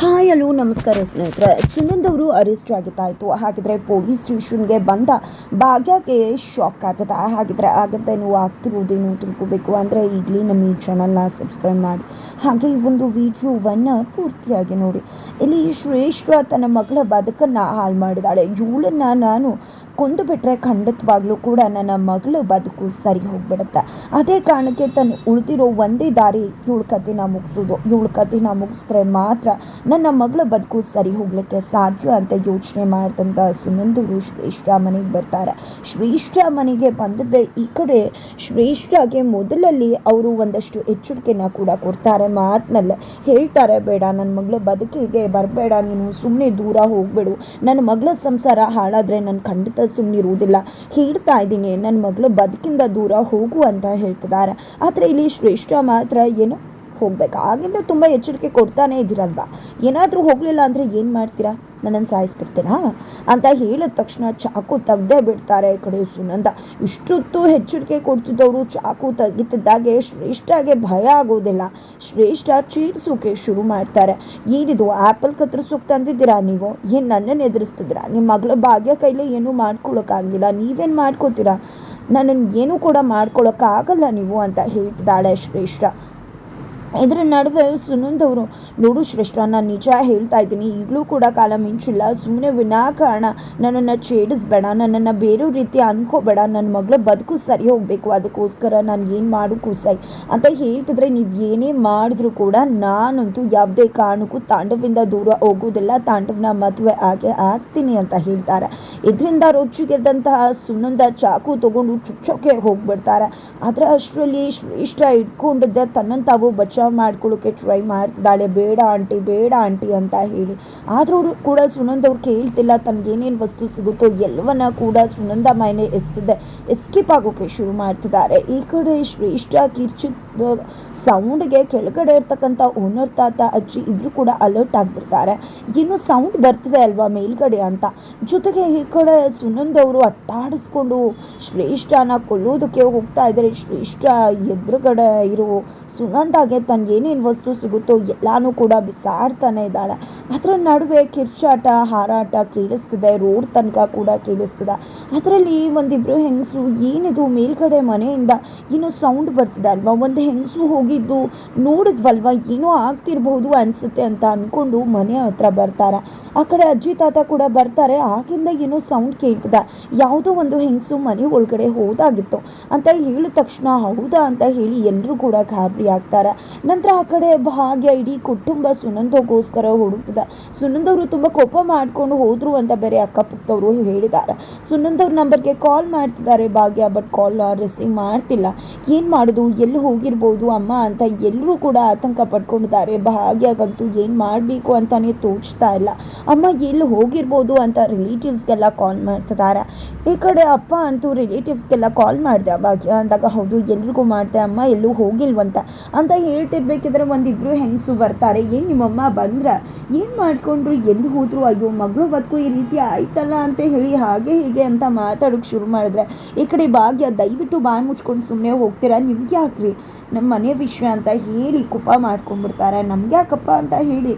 Hi hello ನಮಸ್ಕಾರ ಸ್ನೇಹಿತರೆ. ಸುನಂದ್ ಅವರು ಅರೆಸ್ಟ್ ಆಗಿತ್ತಾಯಿತು ಹಾಗಿದ್ರೆ ಪೊಲೀಸ್ ಸ್ಟೇಷನ್ಗೆ ಬಂದ ಭಾಗ್ಯಕ್ಕೆ ಶಾಕ್ ಆಗ್ತದೆ. ಹಾಗಿದ್ರೆ ನೀವು ಆಗ್ತಿರೋದೇನು ತಿಳ್ಕೋಬೇಕು ಅಂದರೆ ಈಗಲೇ ನಮ್ಮ ಈ ಚಾನಲ್ನ ಸಬ್ಸ್ಕ್ರೈಬ್ ಮಾಡಿ. ಹಾಗೆ ಈ ಒಂದು ವಿಡಿಯೋವನ್ನು ಪೂರ್ತಿಯಾಗಿ ನೋಡಿ. ಇಲ್ಲಿ ಶ್ರೇಷ್ಠ ತನ್ನ ಮಗಳ ಬದುಕನ್ನು ಹಾಳು ಮಾಡಿದಾಳೆ. ಇವಳನ್ನು ನಾನು ಕೊಂದು ಬಿಟ್ಟರೆ ಖಂಡಿತವಾಗ್ಲೂ ಕೂಡ ನನ್ನ ಮಗಳು ಬದುಕು ಸರಿ ಹೋಗ್ಬಿಡುತ್ತೆ. ಅದೇ ಕಾರಣಕ್ಕೆ ತನ್ನ ಉಳಿದಿರೋ ಒಂದೇ ದಾರಿ ಇವಳ ಕಥೆನ ಮುಗಿಸೋದು. ಇವಳ ಕಥೆನ ಮುಗಿಸಿದ್ರೆ ಮಾತ್ರ ನನ್ನ ಮಗಳ ಬದುಕು ಸರಿ ಹೋಗ್ಲಿಕ್ಕೆ ಸಾಧ್ಯ ಅಂತ ಯೋಚನೆ ಮಾಡಿದಂಥ ಸುನಂದರು ಶ್ರೇಷ್ಠ ಮನೆಗೆ ಬರ್ತಾರೆ. ಶ್ರೇಷ್ಠ ಮನೆಗೆ ಬಂದದ್ದೇ ಈ ಕಡೆ ಶ್ರೇಷ್ಠಗೆ ಮೊದಲಲ್ಲಿ ಅವರು ಒಂದಷ್ಟು ಎಚ್ಚರಿಕೆನ ಕೂಡ ಕೊಡ್ತಾರೆ. ಮಾತಿನಲ್ಲೇ ಹೇಳ್ತಾರೆ, ಬೇಡ ನನ್ನ ಮಗಳ ಬದುಕಿಗೆ ಬರಬೇಡ, ನೀನು ಸುಮ್ಮನೆ ದೂರ ಹೋಗ್ಬೇಡು. ನನ್ನ ಮಗಳ ಸಂಸಾರ ಹಾಳಾದರೆ ನಾನು ಖಂಡಿತ ಸುಮ್ಮನಿರುವುದಿಲ್ಲ ಹೇಳ್ತಾ ಇದ್ದೀನಿ. ನನ್ನ ಮಗಳು ಬದುಕಿಂದ ದೂರ ಹೋಗು ಅಂತ ಹೇಳ್ತಿದ್ದಾರೆ. ಆದರೆ ಇಲ್ಲಿ ಶ್ರೇಷ್ಠ ಮಾತ್ರ ಏನು ಹೋಗ್ಬೇಕು? ಆಗಿಂದ ತುಂಬ ಎಚ್ಚರಿಕೆ ಕೊಡ್ತಾನೆ ಇದ್ದೀರಲ್ವಾ? ಏನಾದರೂ ಹೋಗಲಿಲ್ಲ ಅಂದರೆ ಏನು ಮಾಡ್ತೀರಾ? ನನ್ನನ್ನು ಸಾಯಿಸ್ಬಿಡ್ತೀರಾ? ಅಂತ ಹೇಳಿದ ತಕ್ಷಣ ಚಾಕು ತೆಗ್ದೇ ಬಿಡ್ತಾರೆ ಈ ಕಡೆ ಸುನಂದ. ಇಷ್ಟೊತ್ತು ಎಚ್ಚರಿಕೆ ಕೊಡ್ತಿದ್ದವರು ಚಾಕು ತೆಗಿತಿದ್ದಾಗೆ ಶ್ರೇಷ್ಠಗೆ ಭಯ ಆಗೋದಿಲ್ಲ. ಶ್ರೇಷ್ಠ ಚೀಡ್ಸೋಕೆ ಶುರು ಮಾಡ್ತಾರೆ. ಏನಿದು ಆ್ಯಪಲ್ ಕತ್ತರಿಸೋಕೆ ತಂದಿದ್ದೀರಾ ನೀವು? ಏನು ನನ್ನನ್ನು ಎದುರಿಸ್ತಿದ್ದೀರಾ? ನಿಮ್ಮ ಮಗಳ ಭಾಗ್ಯ ಕೈಲಿ ಏನೂ ಮಾಡ್ಕೊಳ್ಳೋಕ್ಕಾಗಲಿಲ್ಲ ನೀವೇನು ಮಾಡ್ಕೋತೀರಾ? ನನ್ನನ್ನು ಏನೂ ಕೂಡ ಮಾಡ್ಕೊಳ್ಳೋಕ್ಕಾಗಲ್ಲ ನೀವು ಅಂತ ಹೇಳ್ತಿದ್ದಾಳೆ ಶ್ರೇಷ್ಠ. ಇದರ ನಡುವೆ ಸುನಂದ್ ಅವರು ನೋಡು ಶ್ರೇಷ್ಠ, ನಾನು ನಿಜ ಹೇಳ್ತಾ ಇದ್ದೀನಿ. ಈಗಲೂ ಕೂಡ ಕಾಲ ಮಿಂಚಿಲ್ಲ. ಸುಮ್ಮನೆ ವಿನಾಕಾರಣ. ನನ್ನನ್ನು ಛೇಡಿಸ್ಬೇಡ. ನನ್ನನ್ನು ಬೇರೆ ರೀತಿ ಅನ್ಕೋಬೇಡ. ನನ್ನ ಮಗಳ ಬದುಕು ಸರಿ ಹೋಗಬೇಕು. ಅದಕ್ಕೋಸ್ಕರ ನಾನು ಏನು ಮಾಡೋಕ್ಕೂ ಸೈ ಅಂತ ಹೇಳ್ತಿದ್ರೆ ನೀವು ಏನೇ ಮಾಡಿದ್ರೂ ಕೂಡ ನಾನಂತೂ ಯಾವುದೇ ಕಾರಣಕ್ಕೂ ತಾಂಡವಿಂದ ದೂರ ಹೋಗೋದಿಲ್ಲ. ತಾಂಡವನ ಮದುವೆ ಆಗೇ ಆಗ್ತೀನಿ ಅಂತ ಹೇಳ್ತಾರೆ. ಇದರಿಂದ ರುಚಿಗೆದ್ದಂತಹ ಸುನಂದ ಚಾಕು ತಗೊಂಡು ಚುಚ್ಚೋಕೆ ಹೋಗ್ಬಿಡ್ತಾರೆ. ಆದರೆ ಅಷ್ಟರಲ್ಲಿ ಶ್ರೇಷ್ಠ ಇಟ್ಕೊಂಡಿದ್ದ ತನ್ನಂತಾವು ತಾವು ಬಚಾವ್ ಮಾಡ್ಕೊಳ್ಳೋಕೆ ಟ್ರೈ ಮಾಡ್ತಿದ್ದಾಳೆ. ಬೇಡ ಆಂಟಿ ಬೇಡ ಆಂಟಿ ಅಂತ ಹೇಳಿ. ಆದರೂ ಕೂಡ ಸುನಂದ ಅವ್ರು ಕೇಳ್ತಿಲ್ಲ, ತನಗೇನೇನು ವಸ್ತು ಸಿಗುತ್ತೋ ಎಲ್ಲವನ್ನ ಕೂಡ ಸುನಂದ ಮೈನೆ ಎಸ್ತಿದೆ. ಎಸ್ಕೇಪ್ ಆಗೋಕೆ ಶುರು ಮಾಡ್ತಿದ್ದಾರೆ. ಈ ಕಡೆ ಶ್ರೇಷ್ಠ ಕಿರ್ಚಿದ ಸೌಂಡ್ಗೆ ಕೆಳಗಡೆ ಇರ್ತಕ್ಕಂಥ ಓನರ್ ತಾತ, ಅಜ್ಜಿ ಇಬ್ರು ಕೂಡ ಅಲರ್ಟ್ ಆಗಿಬಿಡ್ತಾರೆ. ಏನು ಸೌಂಡ್ ಬರ್ತಿದೆ ಅಲ್ವಾ ಮೇಲ್ಗಡೆ ಅಂತ? ಜೊತೆಗೆ ಈ ಕಡೆ ಸುನಂದ್ ಅವರು ಅಟ್ಟಾಡಿಸ್ಕೊಂಡು ಶ್ರೇಷ್ಠನ ಕೊಲ್ಲೋದಕ್ಕೆ ಹೋಗ್ತಾ ಇದ್ದಾರೆ ಶ್ರೇಷ್ಠ ಎದುರುಗಡೆ ಇರೋ ಸುನಂದಾಗೆ ತನ್ಗೇನೇನು ವಸ್ತು ಸಿಗುತ್ತೋ ಎಲ್ಲಾನು ಕೂಡ ಬಿಸಾಡ್ತಾನೆ ಇದ್ದಾಳೆ. ಅದರ ನಡುವೆ ಕಿರ್ಚಾಟ, ಹಾರಾಟ ಕೇಳಿಸ್ತಿದೆ. ರೋಡ್ ತನಕ ಕೂಡ ಕೇಳಿಸ್ತಿದೆ. ಅದರಲ್ಲಿ ಒಂದಿಬ್ರು ಹೆಂಗಸು ಏನಿದು ಮೇಲ್ಗಡೆ ಮನೆಯಿಂದ ಇನ್ನು ಸೌಂಡ್ ಬರ್ತಿದೆ ಅಲ್ವಾ? ಒಂದು ಹೆಂಗಸು ಹೋಗಿದ್ದು ನೋಡಿದ್ವಲ್ವ? ಏನೋ ಆಗ್ತಿರ್ಬೋದು ಅನಿಸುತ್ತೆ ಅಂತ ಅಂದ್ಕೊಂಡು ಮನೆ ಹತ್ರ ಬರ್ತಾರೆ. ಆ ಕಡೆ ಅಜ್ಜಿ, ತಾತ ಕೂಡ ಬರ್ತಾರೆ. ಆಗಿಂದ ಏನೋ ಸೌಂಡ್ ಕೇಳ್ತದ. ಯಾವುದೋ ಒಂದು ಹೆಂಗಸು ಮನೆ ಒಳಗಡೆ ಹೋದಾಗಿತ್ತು ಅಂತ ಹೇಳಿದ ತಕ್ಷಣ, ಹೌದಾ ಅಂತ ಹೇಳಿ ಎಲ್ಲರೂ ಕೂಡ ಗಾಬರಿ ಆಗ್ತಾರೆ. ನಂತರ ಆ ಕಡೆ ಭಾಗ್ಯ ಇಡೀ ಕುಟುಂಬ ಸುನಂದಗೋಸ್ಕರ ಹುಡುಕ್ತದ ಸುನಂದವರು ತುಂಬ ಕೋಪ ಮಾಡ್ಕೊಂಡು ಹೋದ್ರು ಅಂತ ಬೇರೆ ಅಕ್ಕಪಕ್ಕದವರು ಹೇಳಿದ್ದಾರೆ ಸುನಂದವ್ರ ನಂಬರ್ಗೆ ಕಾಲ್ ಮಾಡ್ತಿದ್ದಾರೆ ಭಾಗ್ಯ ಬಟ್ ಕಾಲ್ ರಿಸೀವ್ ಮಾಡ್ತಿಲ್ಲ. ಏನು ಮಾಡೋದು? ಎಲ್ಲಿ ಹೋಗಿರ್ಬೋದು ಅಮ್ಮ ಅಂತ ಎಲ್ಲರೂ ಕೂಡ ಆತಂಕ ಪಡ್ಕೊಂಡಿದ್ದಾರೆ ಭಾಗ್ಯಾಗಂತೂ ಏನು ಮಾಡಬೇಕು ಅಂತಾನೆ ತೋಚ್ತಾ ಇಲ್ಲ. ಅಮ್ಮ, ಎಲ್ಲಿ ಹೋಗಿರ್ಬೋದು ಅಂತ ರಿಲೇಟಿವ್ಸ್ಗೆಲ್ಲ ಕಾಲ್ ಮಾಡ್ತಿದ್ದಾರೆ. ಈ ಕಡೆ ಅಪ್ಪ ಅಂತೂ ರಿಲೇಟಿವ್ಸ್ಗೆಲ್ಲ ಕಾಲ್ ಮಾಡಿದೆ ಭಾಗ್ಯ ಅಂದಾಗ, ಹೌದು, ಎಲ್ರಿಗೂ ಮಾಡಿದೆ ಅಮ್ಮ, ಎಲ್ಲೂ ಹೋಗಿಲ್ವಂತ ಅಂತ ಹೇಳ್ತಿರ್ಬೇಕಿದ್ರೆ ಒಂದಿಬ್ರು ಹೆಂಗಸು ಬರ್ತಾರೆ. ಏನು ನಿಮ್ಮಮ್ಮ ಬಂದ್ರ? ಏನು ಮಾಡ್ಕೊಂಡ್ರು? ಎಲ್ಲಿ ಹೋದ್ರು? ಅಯ್ಯೋ, ಮಗಳು ಬದುಕು ಈ ರೀತಿ ಆಯ್ತಲ್ಲ ಅಂತ ಹೇಳಿ ಹಾಗೆ ಹೀಗೆ ಅಂತ ಮಾತಾಡೋಕೆ ಶುರು ಮಾಡಿದ್ರೆ ಈ ಕಡೆ ಭಾಗ್ಯ ದಯವಿಟ್ಟು ಬಾಯಿ ಮುಚ್ಕೊಂಡು ಸುಮ್ಮನೆ ಹೋಗ್ತೀರಾ ನಿಮ್ಗೆ ಯಾಕ್ರಿ ನಮ್ಮ ಮನೆ ವಿಷಯ ಅಂತ ಹೇಳಿ ಕುಪ ಮಾಡ್ಕೊಂಡ್ಬಿಡ್ತಾರೆ. ನಮ್ಗೆ ಯಾಕಪ್ಪ ಅಂತ ಹೇಳಿ.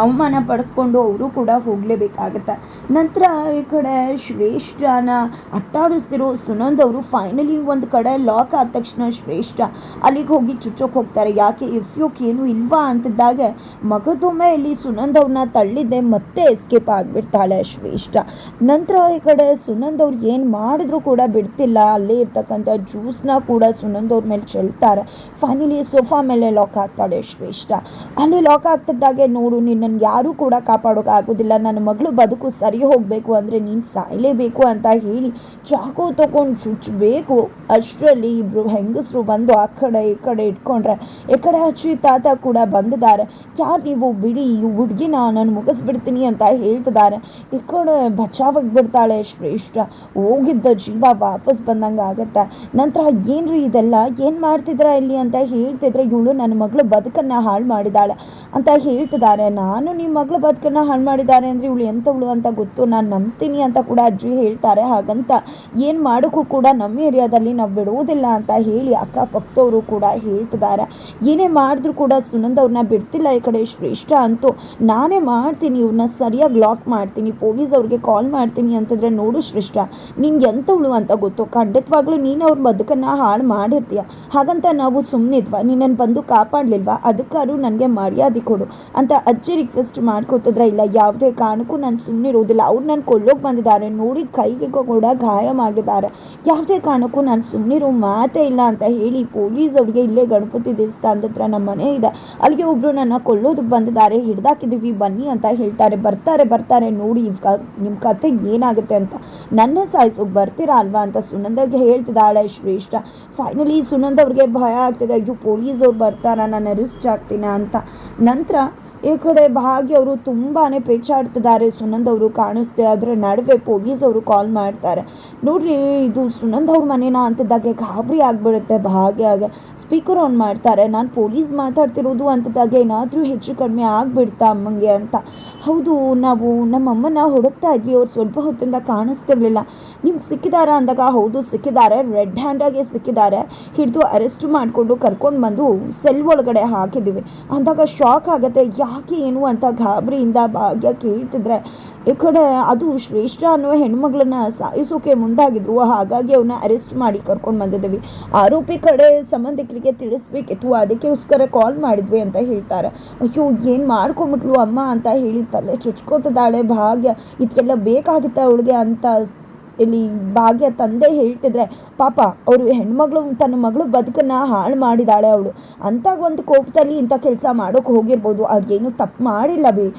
ಅವಮಾನ ಪಡಿಸ್ಕೊಂಡು ಅವರು ಕೂಡ ಹೋಗಲೇಬೇಕಾಗತ್ತೆ. ನಂತರ ಈ ಕಡೆ ಶ್ರೇಷ್ಠನ ಅಟ್ಟಾಡಿಸ್ತಿರೋ ಸುನಂದ್ ಅವರು ಫೈನಲಿ ಒಂದು ಕಡೆ ಲಾಕ್ ಆದ ತಕ್ಷಣ ಶ್ರೇಷ್ಠ ಅಲ್ಲಿಗೆ ಹೋಗಿ ಚುಚ್ಚೋಕೆ ಹೋಗ್ತಾರೆ. ಯಾಕೆ ಎಸ್ಯೋಕೆ ಏನು ಇಲ್ವಾ ಅಂತಿದ್ದಾಗ ಮಗದೊಮ್ಮೆ ಇಲ್ಲಿ ಸುನಂದ್ ಅವ್ರನ್ನ ತಳ್ಳಿದ್ದೆ ಮತ್ತೆ ಎಸ್ಕೇಪ್ ಆಗಿಬಿಡ್ತಾಳೆ ಶ್ರೇಷ್ಠ. ನಂತರ ಈ ಕಡೆ ಸುನಂದ್ ಅವ್ರು ಏನು ಮಾಡಿದ್ರು ಕೂಡ ಬಿಡ್ತಿಲ್ಲ. ಅಲ್ಲೇ ಇರ್ತಕ್ಕಂಥ ಜ್ಯೂಸ್ನ ಕೂಡ ಸುನಂದ್ ಅವ್ರ ಮೇಲೆ ಚೆಲ್ತಾರೆ. ಫೈನಲಿ ಸೋಫಾ ಮೇಲೆ ಲಾಕ್ ಆಗ್ತಾಳೆ ಶ್ರೇಷ್ಠ. ಅಲ್ಲಿ ಲಾಕ್ ಆಗ್ತಿದ್ದಾಗೆ ನೋಡು ನಿನ್ನನ್ನು ಯಾರೂ ಕೂಡ ಕಾಪಾಡೋಕ್ಕಾಗೋದಿಲ್ಲ ನನ್ನ ಮಗಳು ಬದುಕು ಸರಿ ಹೋಗಬೇಕು ಅಂದರೆ ನೀನು ಸಾಯಲೇಬೇಕು ಅಂತ ಹೇಳಿ ಚಾಕು ತೊಗೊಂಡು ಚುಚ್ಚಬೇಕು ಅಷ್ಟರಲ್ಲಿ ಇಬ್ಬರು ಹೆಂಗಸರು ಬಂದು ಆ ಕಡೆ ಈ ಕಡೆ ಇಟ್ಕೊಂಡ್ರೆ ಈ ಕಡೆ ಅಚ್ಚಿ ತಾತ ಕೂಡ ಬಂದಿದ್ದಾರೆ. ಯಾರು ನೀವು ಬಿಡಿ? ಈ ಹುಡುಗಿನ ನಾನು ಮುಗಿಸ್ಬಿಡ್ತೀನಿ ಅಂತ ಹೇಳ್ತಿದ್ದಾರೆ. ಈ ಕಡೆ ಬಚಾವಾಗಿ ಬಿಡ್ತಾಳೆ ಶ್ರೇಷ್ಠ. ಹೋಗಿದ್ದ ಜೀವ ವಾಪಸ್ ಬಂದಂಗೆ ಆಗುತ್ತೆ. ನಂತರ ಏನ್ರಿ ಇದೆಲ್ಲ? ಏನು ಮಾಡ್ತಿದ್ರ ಇಲ್ಲಿ? ಅಂತ ಹೇಳ್ತಿದ್ರೆ, ಇವಳು ನನ್ನ ಮಗಳು ಬದುಕನ್ನು ಹಾಳು ಮಾಡಿದಾಳೆ ಅಂತ ಹೇಳ್ತಿದ್ದಾರೆ. ನಾನು ನಿಮ್ಮ ಮಗಳ ಬದುಕನ್ನು ಹಾಳು ಮಾಡಿದ್ದಾರೆ ಅಂದರೆ ಇವಳು ಎಂಥವಳು ಅಂತ ಗೊತ್ತು? ನಾನು ನಂಬ್ತೀನಿ ಅಂತ ಕೂಡ ಅಜ್ಜಿ ಹೇಳ್ತಾರೆ. ಹಾಗಂತ ಏನು ಮಾಡೋಕ್ಕೂ ಕೂಡ ನಮ್ಮ ಏರಿಯಾದಲ್ಲಿ ನಾವು ಬಿಡುವುದಿಲ್ಲ ಅಂತ ಹೇಳಿ ಅಕ್ಕಪಕ್ಕದವರು ಕೂಡ ಹೇಳ್ತಿದ್ದಾರೆ. ಏನೇ ಮಾಡಿದ್ರು ಕೂಡ ಸುನಂದ ಅವ್ರನ್ನ ಬಿಡ್ತಿಲ್ಲ ಈ ಕಡೆ. ಶ್ರೇಷ್ಠ ಅಂತೂ ನಾನೇ ಮಾಡ್ತೀನಿ ಇವ್ರನ್ನ ಸರಿಯಾಗಿ ಲಾಕ್ ಮಾಡ್ತೀನಿ, ಪೊಲೀಸ್ ಅವ್ರಿಗೆ ಕಾಲ್ ಮಾಡ್ತೀನಿ ಅಂತಂದರೆ ನೋಡು ಶ್ರೇಷ್ಠ, ನಿಂಗೆ ಎಂಥವಳು ಅಂತ ಗೊತ್ತು? ಖಂಡಿತವಾಗ್ಲೂ ನೀನು ಅವ್ರ ಬದುಕನ್ನು ಹಾಳು ಮಾಡಿರ್ತೀಯ. ಹಾಗಂತ ನಾವು ಸುಮ್ಮನಿದ್ವಾ ನೀನನ್ನು ಬಂದು ಕಾಪಾಡಲಿಲ್ವಾ? ಅದಕ್ಕಾದ್ರೂ ನನಗೆ ಮರ್ಯಾದೆ ಕೊಡು ಅಂತ ಅಜ್ಜಿ ರಿಕ್ವೆಸ್ಟ್ ಮಾಡ್ಕೊತಿದ್ರೆ ಇಲ್ಲ? ಯಾವುದೇ ಕಾರಣಕ್ಕೂ ನಾನು ಸುಮ್ಮನೆ ಇರೋದಿಲ್ಲ. ಅವ್ರು ನಾನು ಕೊಲ್ಲೋಕೆ ಬಂದಿದ್ದಾರೆ. ನೋಡಿ ಕೈಗೆ ಕೂಡ ಗಾಯ ಮಾಡಿದ್ದಾರೆ. ಯಾವುದೇ ಕಾರಣಕ್ಕೂ ನಾನು ಸುಮ್ಮನಿರೋ ಮಾತೇ ಇಲ್ಲ ಅಂತ ಹೇಳಿ ಪೊಲೀಸ್ ಅವ್ರಿಗೆ ಇಲ್ಲೇ ಗಣಪತಿ ದೇವಸ್ಥಾನದ ಹತ್ರ ನಮ್ಮ ಮನೆ ಇದೆ. ಅಲ್ಲಿಗೆ ಒಬ್ಬರು ನನ್ನ ಕೊಲ್ಲೋದಕ್ಕೆ ಬಂದಿದ್ದಾರೆ. ಹಿಡ್ದಾಕಿದ್ದೀವಿ ಬನ್ನಿ ಅಂತ ಹೇಳ್ತಾರೆ. ಬರ್ತಾರೆ ಬರ್ತಾರೆ. ನೋಡಿ ನಿಮ್ಮ ಕತೆ ಏನಾಗುತ್ತೆ ಅಂತ. ನನ್ನ ಸಾಯಿಸೋಕೆ ಬರ್ತೀರಾ ಅಲ್ವಾ ಅಂತ ಸುನಂದಾಗೆ ಹೇಳ್ತಿದ್ದಾಳೆ ಶ್ರೇಷ್ಠ. ಫೈನಲಿ ಸುನಂದ್ ಅವ್ರಿಗೆ ಭಯ ಆಗ್ತಿದೆ. ಅಯ್ಯೋ, ಪೊಲೀಸ್ ಅವ್ರು ಬರ್ತಾರ? ನಾನು ಅರೆಸ್ಟ್ ಆಗ್ತೀನಿ ಅಂತ. ನಂತರ ಈ ಕಡೆ ಭಾಗ್ಯ ಅವರು ತುಂಬಾ ಪೇಚಾಡ್ತಿದ್ದಾರೆ. ಸುನಂದ್ ಅವರು ಕಾಣಿಸ್ದೆ ಅದರ ನಡುವೆ ಪೊಲೀಸ್ ಅವರು ಕಾಲ್ ಮಾಡ್ತಾರೆ. ನೋಡ್ರಿ, ಇದು ಸುನಂದ್ ಅವ್ರ ಮನೇನಾ ಅಂತಿದ್ದಾಗೆ ಗಾಬರಿ ಆಗಿಬಿಡುತ್ತೆ. ಭಾಗ್ಯಾಗ ಸ್ಪೀಕರ್ ಆನ್ ಮಾಡ್ತಾರೆ. ನಾನು ಪೊಲೀಸ್ ಮಾತಾಡ್ತಿರೋದು ಅಂತಿದ್ದಾಗ ಏನಾದರೂ ಹೆಚ್ಚು ಕಡಿಮೆ ಆಗಿಬಿಡ್ತಾ ಅಮ್ಮಂಗೆ ಅಂತ. ಹೌದು, ನಾವು ನಮ್ಮ ಅಮ್ಮನ ಹುಡುಕ್ತಾ ಇದ್ವಿ. ಅವ್ರು ಸ್ವಲ್ಪ ಹೊತ್ತಿಂದ ಕಾಣಿಸ್ತಿರ್ಲಿಲ್ಲ. ನಿಮ್ಗೆ ಸಿಕ್ಕಿದಾರ ಅಂದಾಗ, ಹೌದು, ಸಿಕ್ಕಿದ್ದಾರೆ. ರೆಡ್ ಹ್ಯಾಂಡಾಗೆ ಸಿಕ್ಕಿದ್ದಾರೆ. ಹಿಡಿದು ಅರೆಸ್ಟ್ ಮಾಡಿಕೊಂಡು ಕರ್ಕೊಂಡು ಬಂದು ಸೆಲ್ ಒಳಗಡೆ ಹಾಕಿದ್ದೀವಿ ಅಂದಾಗ ಶಾಕ್ ಆಗುತ್ತೆ. ಯಾಕೆ ಏನು ಅಂತ ಗಾಬರಿಯಿಂದ ಭಾಗ್ಯ ಕೇಳ್ತಿದ್ರೆ, ಈ ಕಡೆ ಅದು ಶ್ರೇಷ್ಠ ಅನ್ನುವ ಹೆಣ್ಮಗಳನ್ನ ಸಾಯಿಸೋಕೆ ಮುಂದಾಗಿದ್ರು, ಹಾಗಾಗಿ ಅವನ್ನ ಅರೆಸ್ಟ್ ಮಾಡಿ ಕರ್ಕೊಂಡು ಬಂದಿದ್ದೀವಿ. ಆರೋಪಿ ಕಡೆ ಸಂಬಂಧಿಕರಿಗೆ ತಿಳಿಸ್ಬೇಕಿತ್ತು, ಅದಕ್ಕೋಸ್ಕರ ಕಾಲ್ ಮಾಡಿದ್ವಿ ಅಂತ ಹೇಳ್ತಾರೆ. ಅಯ್ಯೋ, ಏನು ಮಾಡ್ಕೊಂಬಿಟ್ಲು ಅಮ್ಮ ಅಂತ ಹೇಳಿ ತಲೆ ಚುಚ್ಕೋತದಾಳೆ ಭಾಗ್ಯ. ಇದಕ್ಕೆಲ್ಲ ಬೇಕಾಗುತ್ತೆ ಅವಳಿಗೆ ಅಂತ ಇಲ್ಲಿ ಭಾಗ್ಯ ತಂದೆ ಹೇಳ್ತಿದ್ರೆ, ಪಾಪ, ಅವರು ಹೆಣ್ಮಗಳು, ತನ್ನ ಮಗಳು ಬದುಕನ್ನ ಹಾಳು ಮಾಡಿದಾಳೆ ಅವಳು. ಅಂತ ಒಂದು ಕೋಪದಲ್ಲಿ ಇಂಥ ಕೆಲಸ ಮಾಡೋಕೆ ಹೋಗಿರ್ಬೋದು. ಅವ್ರಿಗೇನು ತಪ್ಪು ಮಾಡಿಲ್ಲ ಬಿಡಿ.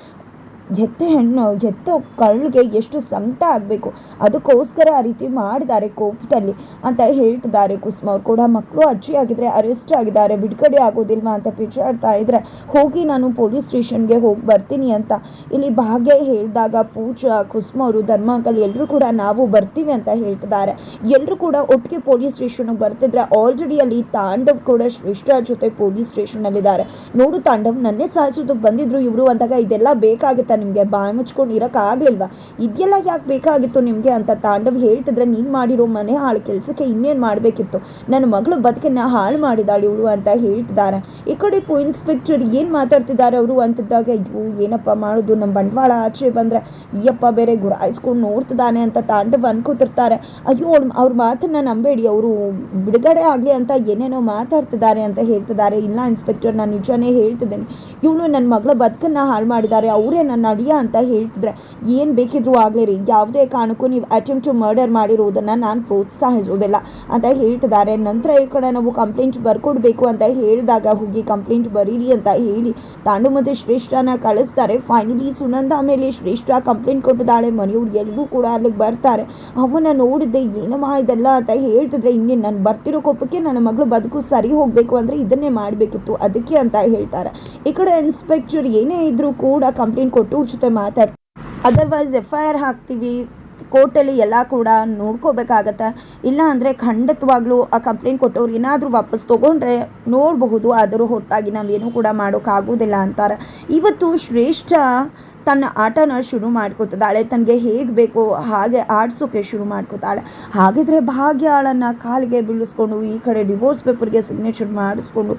ಎತ್ತ ಹೆಣ್ಣು, ಎತ್ತೋ ಕಳ್ಳಿಗೆ ಎಷ್ಟು ಸಂಕಟ ಆಗಬೇಕು. ಅದಕ್ಕೋಸ್ಕರ ಆ ರೀತಿ ಮಾಡಿದ್ದಾರೆ ಕೋಪದಲ್ಲಿ ಅಂತ ಹೇಳ್ತಿದ್ದಾರೆ ಕುಸುಮ ಅವ್ರು ಕೂಡ. ಮಕ್ಕಳು ಅಜ್ಜಿ ಆಗಿದ್ರೆ ಅರೆಸ್ಟ್ ಆಗಿದ್ದಾರೆ, ಬಿಡುಗಡೆ ಆಗೋದಿಲ್ವಾ ಅಂತ ಪಿಚಾಡ್ತಾ ಇದ್ರೆ, ಹೋಗಿ ನಾನು ಪೊಲೀಸ್ ಸ್ಟೇಷನ್ಗೆ ಹೋಗಿ ಬರ್ತೀನಿ ಅಂತ. ಇಲ್ಲಿ ಭಾಗ್ಯ ಹೇಳಿದಾಗ ಪೂಜಾ, ಕುಸುಮ ಅವರು, ಧರ್ಮಾಂಕಲ್ ಎಲ್ಲರೂ ಕೂಡ ನಾವು ಬರ್ತೀವಿ ಅಂತ ಹೇಳ್ತಿದ್ದಾರೆ. ಎಲ್ಲರೂ ಕೂಡ ಒಟ್ಟಿಗೆ ಪೊಲೀಸ್ ಸ್ಟೇಷನ್ಗೆ ಬರ್ತಿದ್ರೆ ಆಲ್ರೆಡಿ ಅಲ್ಲಿ ತಾಂಡವ್ ಕೂಡ ಶ್ರೇಷ್ಠ ಜೊತೆ ಪೊಲೀಸ್ ಸ್ಟೇಷನ್ ಸ್ಟೇಷನಲ್ಲಿದ್ದಾರೆ. ನೋಡು ತಾಂಡವ್, ನನ್ನೇ ಸಾಯಿಸೋದಕ್ಕೆ ಬಂದಿದ್ರು ಇವರು ಅಂದಾಗ ಇದೆಲ್ಲ ಬೇಕಾಗುತ್ತಾ ನಿಮಗೆ ಬಾಯಿ ಮುಚ್ಕೊಂಡು ಇರೋಕ್ಕಾಗಲಿಲ್ವಾ ಇದೆಲ್ಲ ಯಾಕೆ ಬೇಕಾಗಿತ್ತು ನಿಮಗೆ ಅಂತ ತಾಂಡವ್ ಹೇಳ್ತಿದ್ರೆ ನೀನು ಮಾಡಿರೋ ಮನೆ ಹಾಳು ಕೆಲಸಕ್ಕೆ ಇನ್ನೇನು ಮಾಡಬೇಕಿತ್ತು? ನನ್ನ ಮಗಳು ಬದುಕನ್ನ ಹಾಳು ಮಾಡಿದಾಳೆ ಇವಳು ಅಂತ ಹೇಳ್ತಿದ್ದಾರೆ ಈ ಕಡೆ ಪು ಇನ್ಸ್ಪೆಕ್ಟರ್ ಏನು ಮಾತಾಡ್ತಿದ್ದಾರೆ ಅವರು ಅಂತಿದ್ದಾಗ, ಅಯ್ಯೋ, ಏನಪ್ಪ ಮಾಡೋದು? ನಮ್ಮ ಬಂಡವಾಳ ಆಚೆ ಬಂದರೆ, ಅಯ್ಯಪ್ಪ, ಬೇರೆ ಗುರಾಯಿಸ್ಕೊಂಡು ನೋಡ್ತಿದ್ದಾನೆ ಅಂತ ತಾಂಡವ್ ಅನ್ಕೋತಿರ್ತಾರೆ. ಅಯ್ಯೋ ಅವ್ಳ ಅವ್ರ ಮಾತನ್ನ ನಂಬೇಡಿ, ಅವರು ಬಿಡುಗಡೆ ಆಗಲಿ ಅಂತ ಏನೇನೋ ಮಾತಾಡ್ತಿದ್ದಾರೆ ಅಂತ ಹೇಳ್ತಿದ್ದಾರೆ ಇಲ್ಲ ಇನ್ಸ್ಪೆಕ್ಟರ್ ನಾನು ನಿಜನೇ ಹೇಳ್ತಿದ್ದೇನೆ. ಇವಳು ನನ್ನ ಮಗಳ ಬದುಕನ್ನ ಹಾಳು ಮಾಡಿದ್ದಾರೆ ಅವರೇ ನನ್ನ ಅಡಿಯ ಅಂತ ಹೇಳ್ತಿದ್ರೆ, ಏನು ಬೇಕಿದ್ರು ಆಗಲಿ ರೀ, ಯಾವುದೇ ಕಾರಣಕ್ಕೂ ನೀವು ಅಟೆಂಪ್ಟ್ ಟು ಮರ್ಡರ್ ಮಾಡಿರೋದನ್ನು ನಾನು ಪ್ರೋತ್ಸಾಹಿಸೋದಿಲ್ಲ ಅಂತ ಹೇಳ್ತಿದ್ದಾರೆ. ನಂತರ ಈ ಕಡೆ ನಾವು ಕಂಪ್ಲೇಂಟ್ ಬರ್ಕೊಡ್ಬೇಕು ಅಂತ ಹೇಳಿದಾಗ, ಹೋಗಿ ಕಂಪ್ಲೇಂಟ್ ಬರೀರಿ ಅಂತ ಹೇಳಿ ತಾಂಡು ಮತ್ತು ಶ್ರೇಷ್ಠನ ಕಳಿಸ್ತಾರೆ. ಫೈನಲಿ ಸುನಂದ ಮೇಲೆ ಶ್ರೇಷ್ಠ ಕಂಪ್ಲೇಂಟ್ ಕೊಟ್ಟಿದ್ದಾಳೆ. ಮನೆಯವ್ರು ಎಲ್ಲರೂ ಕೂಡ ಅಲ್ಲಿಗೆ ಬರ್ತಾರೆ. ಅವನ್ನ ನೋಡಿದ್ದೆ, ಏನಮ್ಮ ಇದೆಲ್ಲ ಅಂತ ಹೇಳ್ತಿದ್ರೆ, ಇನ್ನೇ ನಾನು ಬರ್ತಿರೋ ಕೋಪಕ್ಕೆ ನನ್ನ ಮಗಳು ಬದುಕು ಸರಿ ಹೋಗಬೇಕು ಅಂದರೆ ಇದನ್ನೇ ಮಾಡಬೇಕಿತ್ತು, ಅದಕ್ಕೆ ಅಂತ ಹೇಳ್ತಾರೆ. ಈ ಕಡೆ ಇನ್ಸ್ಪೆಕ್ಟರ್ ಏನೇ ಇದ್ದರೂ ಕೂಡ ಕಂಪ್ಲೇಂಟ್ ಕೊಟ್ಟು ಅವ್ರ ಜೊತೆ ಮಾತಾಡಿ ಅದರ್ವೈಸ್ ಎಫ್ ಐ ಆರ್ ಹಾಕ್ತೀವಿ. ಕೋರ್ಟಲ್ಲಿ ಎಲ್ಲ ಕೂಡ ನೋಡ್ಕೋಬೇಕಾಗತ್ತೆ. ಇಲ್ಲ ಅಂದರೆ ಖಂಡಿತವಾಗ್ಲೂ ಆ ಕಂಪ್ಲೇಂಟ್ ಕೊಟ್ಟವ್ರು ಏನಾದರೂ ವಾಪಸ್ ತೊಗೊಂಡ್ರೆ ನೋಡಬಹುದು. ಆದರೂ ಹೊರತಾಗಿ ನಾವೇನು ಕೂಡ ಮಾಡೋಕ್ಕಾಗೋದಿಲ್ಲ ಅಂತಾರೆ. ಇವತ್ತು ಶ್ರೇಷ್ಠ ತನ್ನ ಆಟನ ಶುರು ಮಾಡ್ಕೋತಿದ್ದಾಳೆ. ತನಗೆ ಹೇಗೆ ಬೇಕೋ ಹಾಗೆ ಆಡಿಸೋಕೆ ಶುರು ಮಾಡ್ಕೋತಾಳೆ. ಹಾಗಿದ್ರೆ ಭಾಗ್ಯಾಳನ್ನು ಕಾಲಿಗೆ ಬೀಳಿಸ್ಕೊಂಡು, ಈ ಕಡೆ ಡಿವೋರ್ಸ್ ಪೇಪರ್ಗೆ ಸಿಗ್ನೇಚರ್ ಮಾಡಿಸ್ಕೊಂಡು,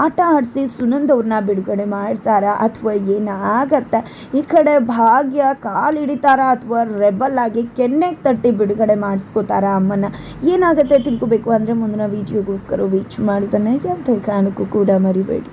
ಆಟ ಆಡಿಸಿ ಸುನಂದ್ ಅವ್ರನ್ನ ಬಿಡುಗಡೆ ಮಾಡ್ತಾರಾ ಅಥವಾ ಏನಾಗತ್ತೆ? ಈ ಕಡೆ ಭಾಗ್ಯ ಕಾಲು ಹಿಡಿತಾರ ಅಥವಾ ರೆಬಲ್ ಆಗಿ ಕೆನ್ನೆಗೆ ತಟ್ಟಿ ಬಿಡುಗಡೆ ಮಾಡಿಸ್ಕೋತಾರ ಅಮ್ಮನ ಏನಾಗುತ್ತೆ ತಿಳ್ಕೊಬೇಕು ಅಂದರೆ ಮುಂದಿನ ವೀಡಿಯೋಗೋಸ್ಕರ ವೀಚ್ ಮಾಡಿದ ಯಾವುದೇ ಕಾರಣಕ್ಕೂ ಕೂಡ ಮರಿಬೇಡಿ.